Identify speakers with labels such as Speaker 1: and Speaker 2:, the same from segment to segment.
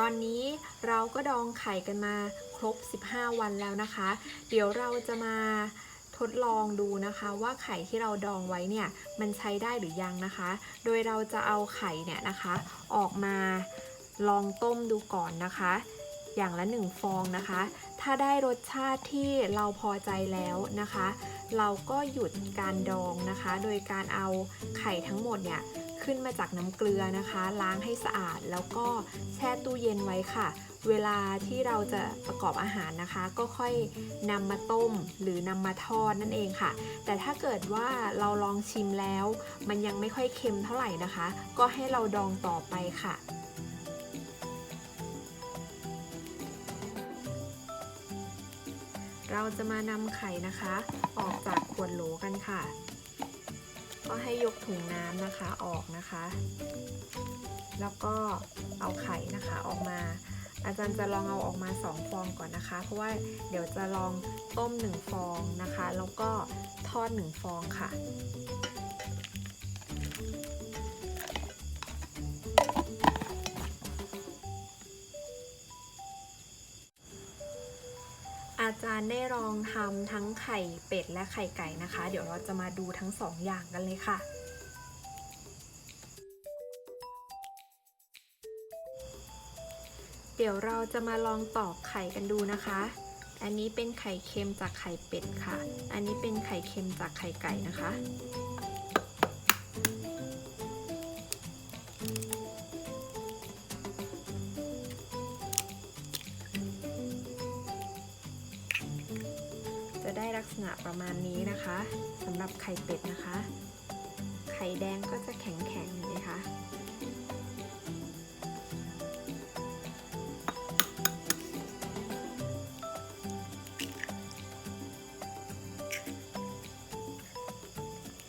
Speaker 1: ตอนนี้เราก็ดองไข่กันมาครบ 15 วันแล้วนะคะ เดี๋ยวเราจะมาทดลองดูนะคะว่าไข่ที่เราดองไว้เนี่ยมันใช้ได้หรือยังนะคะ โดยเราจะเอาไข่เนี่ยนะคะ ออกมาลองต้มดูก่อนนะคะ อย่างละหนึ่งฟองนะคะ ถ้าได้รสชาติที่เราพอใจแล้วนะคะ เราก็หยุดการดองนะคะ โดยการเอาไข่ทั้งหมดเนี่ย ขึ้นมาจากน้ำเกลือนะคะ ล้างให้สะอาดแล้วก็แช่ตู้เย็นไว้ค่ะ เวลาที่เราจะประกอบอาหารนะคะ ก็ค่อยนำมาต้มหรือนำมาทอดนั่นเองค่ะ แต่ถ้าเกิดว่าเราลองชิมแล้ว มันยังไม่ค่อยเค็มเท่าไหร่นะคะ ก็ให้เราดองต่อไปค่ะเราจะมานำไข่นะคะ ออกจากขวดโหลกันค่ะ ก็ให้ยกถุงน้ำนะคะออกนะคะ แล้วก็เอาไข่นะคะออกมา อาจารย์จะลองเอาออกมา 2 ฟองก่อนนะคะ เพราะว่าเดี๋ยวจะลองต้ม 1 ฟองนะคะ แล้วก็ทอด 1 ฟองค่ะ จารย์ได้ลองทำทั้งไข่เป็ดและไข่ไก่นะคะ เดี๋ยวเราจะมาดูทั้งสองอย่างกันเลยค่ะ เดี๋ยวเราจะมาลองตอกไข่กันดูนะคะ อันนี้เป็นไข่เค็มจากไข่เป็ดค่ะ อันนี้เป็นไข่เค็มจากไข่ไก่นะคะ ได้ลักษณะประมาณนี้นะคะสำหรับไข่เป็ดนะคะ ไข่แดงก็จะแข็งๆเห็นไหมคะ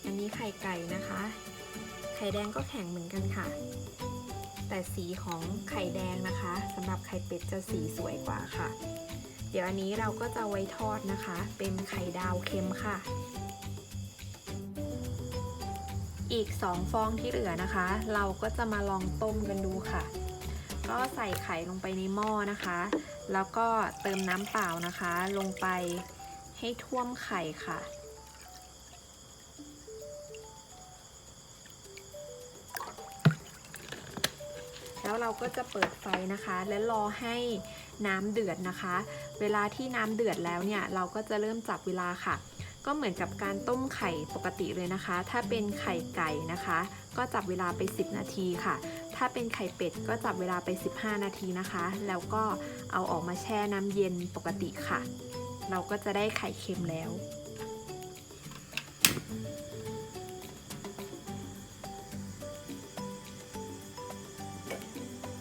Speaker 1: อันนี้ไข่ไก่นะคะ ไข่แดงก็แข็งเหมือนกันค่ะ แต่สีของไข่แดงนะคะสำหรับไข่เป็ดจะสีสวยกว่าค่ะ ดี๋ยวอันนี้เราก็จะไว้ทอดนะคะ เป็นไข่ดาวเค็มค่ะ อีก 2 ฟองที่เหลือนะคะ เราก็จะมาลองต้มกันดูค่ะ ก็ใส่ไข่ลงไปในหม้อนะคะ แล้วก็เติมน้ำเปล่านะคะ ลงไปให้ท่วมไข่ค่ะแล้วเราก็จะเปิดไฟนะคะ และรอให้ น้ำเดือดนะคะ เวลาที่น้ำเดือดแล้วเนี่ยเราก็จะเริ่มจับเวลาค่ะ ก็เหมือนกับการต้มไข่ปกติเลยนะคะ ถ้าเป็นไข่ไก่นะคะ ก็จับเวลาไป 10 นาทีค่ะ ถ้าเป็นไข่เป็ดก็จับเวลาไป 15 นาทีนะคะ แล้วก็เอาออกมาแช่น้ำเย็นปกติค่ะ เราก็จะได้ไข่เค็มแล้ว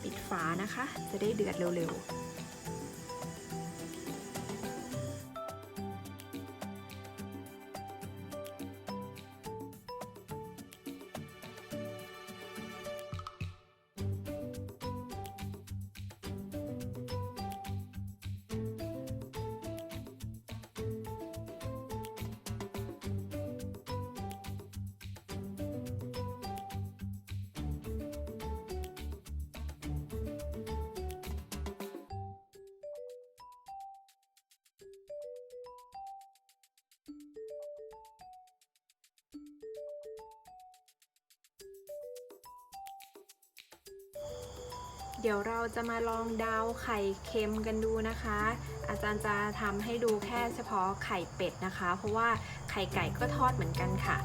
Speaker 1: ปิดฝานะคะ จะได้เดือดเร็วๆ เดี๋ยวเราจะมาลองดาวไข่เค็มกันดูนะคะ อาจารย์จะทำให้ดูแค่เฉพาะไข่เป็ดนะคะ เพราะว่าไข่ไก่ก็ทอดเหมือนกันค่ะ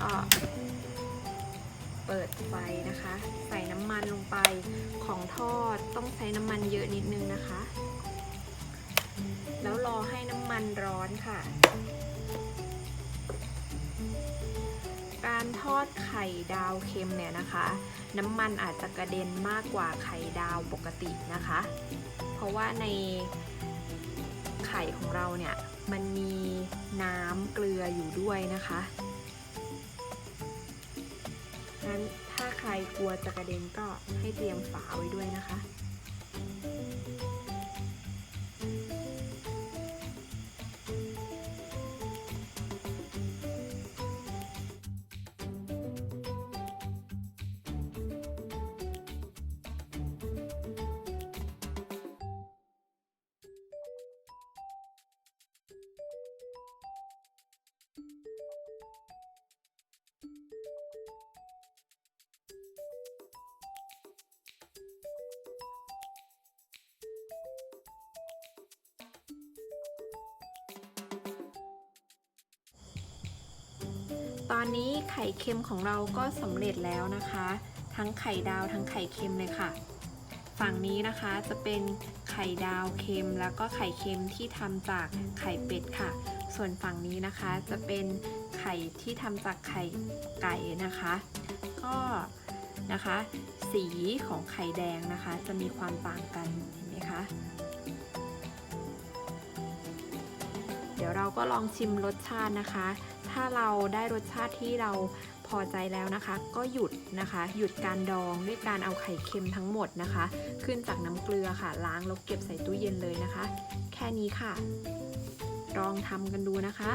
Speaker 1: ก็เปิดไฟนะคะ ใส่น้ำมันลงไปของทอดต้องใช้น้ำมันเยอะนิดนึงนะคะ แล้วรอให้น้ำมันร้อนค่ะ อดไข่ดาวเค็มเนี่ยนะคะ น้ำมันอาจจะกระเด็นมากกว่าไข่ดาวปกตินะคะ เพราะว่าในไข่ของเราเนี่ยมันมีน้ำเกลืออยู่ด้วยนะคะงั้นถ้าใครกลัวจะกระเด็นก็ให้เตรียมฝาไว้ด้วยนะคะ ตอนนี้ไข่เค็มของเราก็สำเร็จแล้วนะคะ ทั้งไข่ดาวทั้งไข่เค็มเลยค่ะ ฝั่งนี้นะคะจะเป็นไข่ดาวเค็มแล้วก็ไข่เค็มที่ทำจากไข่เป็ดค่ะ ส่วนฝั่งนี้นะคะจะเป็นไข่ที่ทำจากไข่ไก่นะคะ ก็นะคะ สีของไข่แดงนะคะ จะมีความต่างกันเห็นไหมคะเดี๋ยวเราก็ลองชิมรสชาตินะคะ ถ้าเราได้รสชาติที่เราพอใจแล้วนะคะ ก็หยุดนะคะ หยุดการดองด้วยการเอาไข่เค็มทั้งหมดนะคะ ขึ้นจากน้ำเกลือค่ะ ล้างแล้วเก็บใส่ตู้เย็นเลยนะคะ แค่นี้ค่ะ ลองทำกันดูนะคะ